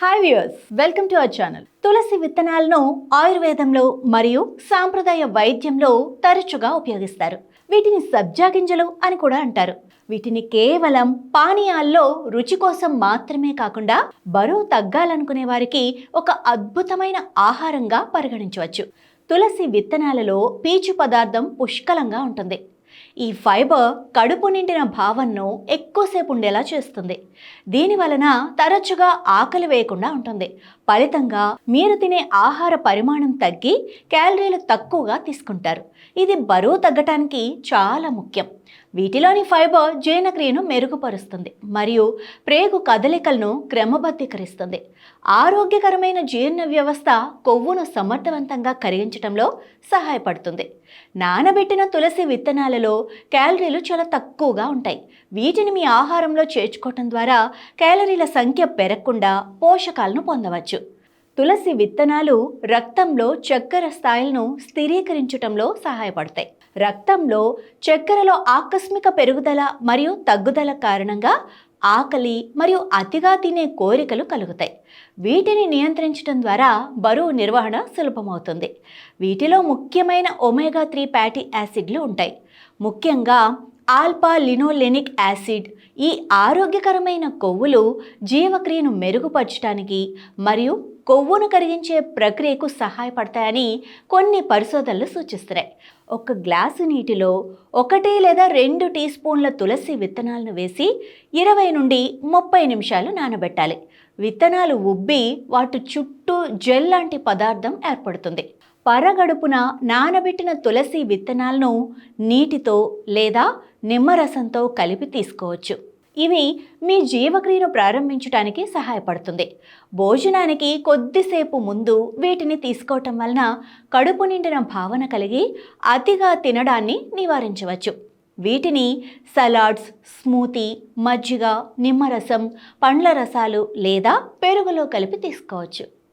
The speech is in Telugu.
Hi viewers welcome to our channel తులసి విత్తనాలను ఆయుర్వేదంలో మరియు సాంప్రదాయ వైద్యంలో తరచుగా ఉపయోగిస్తారు. వీటిని సబ్జా గింజలు అని కూడా అంటారు. వీటిని కేవలం పానీయాల్లో రుచి కోసం మాత్రమే కాకుండా బరువు తగ్గాలనుకునే వారికి ఒక అద్భుతమైన ఆహారంగా పరిగణించవచ్చు. తులసి విత్తనాలలో పీచు పదార్థం పుష్కలంగా ఉంటుంది. ఈ ఫైబర్ కడుపు నిండిన భావనను ఎక్కువసేపు ఉండేలా చేస్తుంది. దీని వలన తరచుగా ఆకలి వేయకుండా ఉంటుంది. ఫలితంగా మీరు తినే ఆహార పరిమాణం తగ్గి క్యాలరీలు తక్కువగా తీసుకుంటారు. ఇది బరువు తగ్గటానికి చాలా ముఖ్యం. వీటిలోని ఫైబర్ జీర్ణక్రియను మెరుగుపరుస్తుంది మరియు ప్రేగు కదలికలను క్రమబద్ధీకరిస్తుంది. ఆరోగ్యకరమైన జీర్ణ వ్యవస్థ కొవ్వును సమర్థవంతంగా కరిగించడంలో సహాయపడుతుంది. నానబెట్టిన తులసి విత్తనాలలో క్యాలరీలు చాలా తక్కువగా ఉంటాయి. వీటిని మీ ఆహారంలో చేర్చుకోవటం ద్వారా క్యాలరీల సంఖ్య పెరగకుండా పోషకాలను పొందవచ్చు. తులసి విత్తనాలు రక్తంలో చక్కెర స్థాయిలను స్థిరీకరించటంలో సహాయపడతాయి. రక్తంలో చక్కెరలో ఆకస్మిక పెరుగుదల మరియు తగ్గుదల కారణంగా ఆకలి మరియు అతిగా తినే కోరికలు కలుగుతాయి. వీటిని నియంత్రించడం ద్వారా బరువు నిర్వహణ సులభమవుతుంది. వీటిలో ముఖ్యమైన ఒమేగా త్రీ ఫ్యాటీ యాసిడ్లు ఉంటాయి. ముఖ్యంగా ఆల్పా లినోలెనిక్ యాసిడ్ ఈ ఆరోగ్యకరమైన కొవ్వులు జీవక్రియను మెరుగుపరచడానికి మరియు కొవ్వును కరిగించే ప్రక్రియకు సహాయపడతాయని కొన్ని పరిశోధనలు సూచిస్తున్నాయి. ఒక గ్లాసు నీటిలో ఒకటి లేదా రెండు టీ స్పూన్ల తులసి విత్తనాలను వేసి ఇరవై నుండి ముప్పై నిమిషాలు నానబెట్టాలి. విత్తనాలు ఉబ్బి వాటి చుట్టూ జెల్ లాంటి పదార్థం ఏర్పడుతుంది. పరగడుపున నానబెట్టిన తులసి విత్తనాలను నీటితో లేదా నిమ్మరసంతో కలిపి తీసుకోవచ్చు. ఇవి మీ జీవక్రియను ప్రారంభించడానికి సహాయపడుతుంది. భోజనానికి కొద్దిసేపు ముందు వీటిని తీసుకోవటం వలన కడుపు నిండిన భావన కలిగి అతిగా తినడాన్ని నివారించవచ్చు. వీటిని సలాడ్స్ స్మూతీ మజ్జిగ నిమ్మరసం పండ్ల రసాలు లేదా పెరుగులో కలిపి తీసుకోవచ్చు.